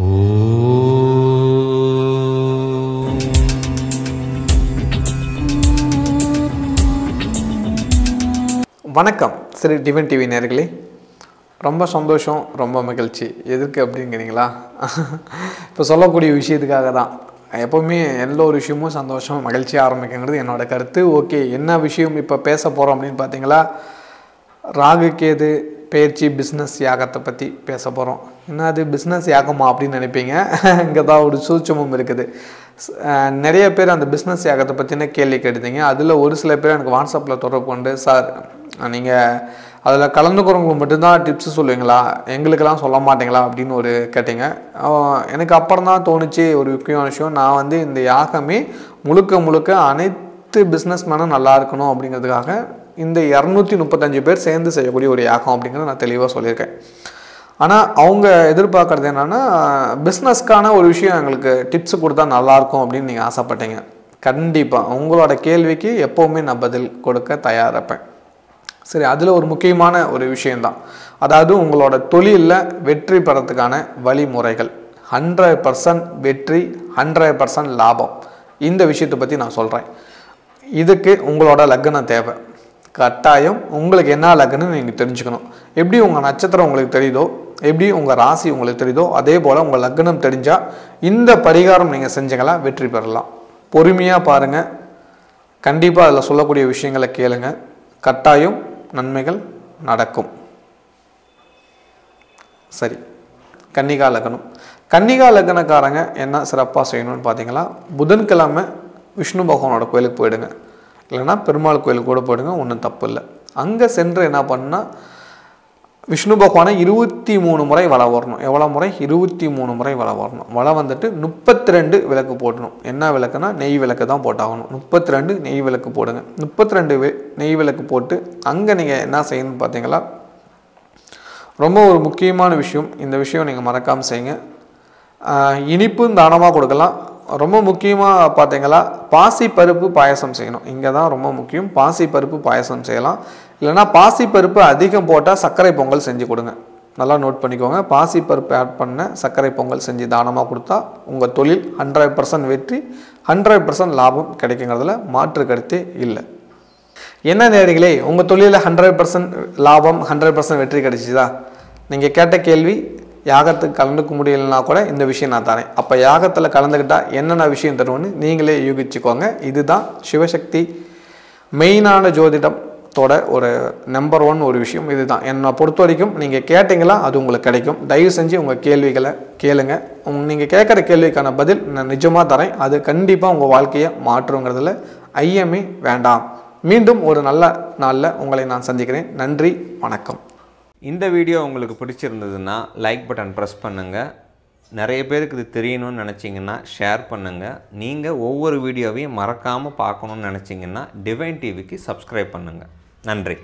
வணக்கம் சரி டிவன் டிவி நேர்களே. ரொம்ப சந்தோஷம் ரொம்ப மகிழ்ச்சி. எதுக்கு அப்படிங்கிறீங்களா? இப்போ சொல்லக்கூடிய விஷயத்துக்காக தான். எப்போவுமே எந்த ஒரு விஷயமும் சந்தோஷம் மகிழ்ச்சியாக ஆரம்பிக்குங்கிறது என்னோட கருத்து. ஓகே என்ன விஷயம் இப்போ பேச போகிறோம் அப்படின்னு பார்த்தீங்களா ராகு கேது பயிற்சி பிஸ்னஸ் யாகத்தை பற்றி பேச போகிறோம் என்னது பிஸ்னஸ் யாகமா அப்படின்னு நினைப்பீங்க? இங்கே தான் ஒரு சூட்சமும் இருக்குது. நிறைய பேர் அந்த பிஸ்னஸ் யாகத்தை பற்றின கேள்வி கேட்டுதீங்க அதில் ஒரு சில பேர் எனக்கு வாட்ஸ்அப்பில் தொடர்பு கொண்டு சார் நீங்கள் அதில் கலந்துக்கிறவங்களுக்கு மட்டும்தான் டிப்ஸ் சொல்லுவீங்களா? எங்களுக்கெல்லாம் சொல்ல மாட்டீங்களா? அப்படின்னு ஒரு கேட்டீங்க. எனக்கு அப்புறம் தான் தோணுச்சு ஒரு முக்கியமான விஷயம். நான் வந்து இந்த யாகமே முழுக்க முழுக்க அனைத்து பிஸ்னஸ் மேனும் நல்லா இருக்கணும் அப்படிங்கிறதுக்காக இந்த இரநூத்தி முப்பத்தஞ்சு பேர் சேர்ந்து செய்யக்கூடிய ஒரு யாகம் அப்படிங்கிறத நான் தெளிவாக சொல்லியிருக்கேன். ஆனால் அவங்க எதிர்பார்க்குறது என்னென்னா பிஸ்னஸ்க்கான ஒரு விஷயம் எங்களுக்கு டிப்ஸ் கொடுத்தா நல்லாயிருக்கும் அப்படின்னு நீங்கள் ஆசைப்பட்டீங்க. கண்டிப்பாக உங்களோட கேள்விக்கு எப்போவுமே நான் பதில் கொடுக்க தயாரிப்பேன் சரி அதில் ஒரு முக்கியமான ஒரு விஷயந்தான் அதாவது உங்களோட தொழிலில் வெற்றி பெறத்துக்கான வழிமுறைகள். ஹண்ட்ரட் பர்சன்ட் வெற்றி ஹண்ட்ரட் பர்சன்ட் லாபம். இந்த விஷயத்தை பற்றி நான் சொல்கிறேன் இதுக்கு உங்களோட லக்னம் தேவை. கட்டாயம் உங்களுக்கு என்ன லக்னம் நீங்கள் தெரிஞ்சுக்கணும். எப்படி உங்கள் நட்சத்திரம் உங்களுக்கு தெரியுதோ எப்படி உங்கள் ராசி உங்களுக்கு தெரியுதோ அதே போல் உங்கள் லக்னம் தெரிஞ்சால் இந்த பரிகாரம் நீங்கள் செஞ்சீங்களா வெற்றி பெறலாம். பொறுமையாக பாருங்கள் கண்டிப்பாக அதில் சொல்லக்கூடிய விஷயங்களை கேளுங்க. கட்டாயம் நன்மைகள் நடக்கும். சரி. கன்னிகா லக்னம் கன்னிகா லக்னக்காரங்க என்ன சிறப்பாக செய்யணும்னு பார்த்தீங்களா புதன்கிழமை விஷ்ணு பகவானோட கோயிலுக்கு போயிடுங்க. இல்லைன்னா பெருமாள் கோயிலுக்கு கூட போயிடுங்க ஒன்றும் தப்பு இல்லை அங்கே சென்று என்ன பண்ணால் விஷ்ணு பகவானை இருபத்தி மூணு முறை வள வரணும் எவ்வளோ முறை? இருபத்தி மூணு முறை வள வரணும் வலை வந்துட்டு முப்பத்தி ரெண்டு விளக்கு போடணும். என்ன விளக்குனா நெய் விளக்கு தான் போட்டாகணும். முப்பத்தி ரெண்டு நெய் விளக்கு போடுங்க. முப்பத்தி ரெண்டு நெய் விளக்கு போட்டு அங்கே நீங்கள் என்ன செய்யணும்னு பார்த்தீங்களா ரொம்ப ஒரு முக்கியமான விஷயம். இந்த விஷயம் நீங்கள் மறக்காமல் செய்யுங்க. இனிப்பும் தானமாக கொடுக்கலாம். ரொம்ப முக்கியமாக பார்த்தீங்களா? பாசி பருப்பு பாயசம் செய்யணும். இங்கே தான் ரொம்ப முக்கியம். பாசி பருப்பு பாயசம் செய்யலாம். இல்லைன்னா பாசி பருப்பு அதிகம் போட்டால் சர்க்கரை பொங்கல் செஞ்சு கொடுங்க. நல்லா நோட் பண்ணிக்கோங்க. பாசி பருப்பு ஆட் பண்ண சர்க்கரை பொங்கல் செஞ்சு தானமாக கொடுத்தா உங்கள் தொழில் ஹண்ட்ரட் பர்சன்ட் வெற்றி ஹண்ட்ரட் பர்சன்ட் லாபம் கிடைக்குங்கிறதுல மாற்று கருத்தே இல்லை. என்ன நேரிகளே உங்கள் தொழிலில் ஹண்ட்ரட் பர்சன்ட் லாபம் ஹண்ட்ரட் பர்சன்ட் வெற்றி கிடைச்சிதா? நீங்கள் கேட்ட கேள்வி யாகத்துக்கு கலந்துக்க முடியலன்னா கூட இந்த விஷயம் நான் தரேன். அப்போ யாகத்தில் கலந்துக்கிட்டால் என்னென்ன விஷயம் தருவோன்னு நீங்களே யூகிச்சுக்கோங்க. இதுதான் சிவசக்தி மெயினான ஜோதிடத்தோட ஒரு நம்பர் ஒன் ஒரு விஷயம் இதுதான். என்னை பொறுத்த வரைக்கும் நீங்கள் கேட்டிங்களா அது உங்களுக்கு கிடைக்கும். தயவு செஞ்சு உங்கள் கேள்விகளை கேளுங்க. நீங்கள் கேட்குற கேள்விக்கான பதில் நான் நிஜமாக தரேன். அது கண்டிப்பாக உங்கள் வாழ்க்கையை மாற்றுங்கிறதுல ஐயமே வேண்டாம். மீண்டும் ஒரு நல்ல நாளில் உங்களை நான் சந்திக்கிறேன். நன்றி வணக்கம். இந்த வீடியோ உங்களுக்கு பிடிச்சிருந்ததுன்னா லைக் பட்டன் ப்ரெஸ் பண்ணுங்கள் நிறைய பேருக்கு இது தெரியணும்னு நினச்சிங்கன்னா ஷேர் பண்ணுங்கள் நீங்கள் ஒவ்வொரு வீடியோவையும் மறக்காமல் பார்க்கணுன்னு நினச்சிங்கன்னா டிவைன் டிவிக்கு சப்ஸ்கிரைப் பண்ணுங்கள் நன்றி.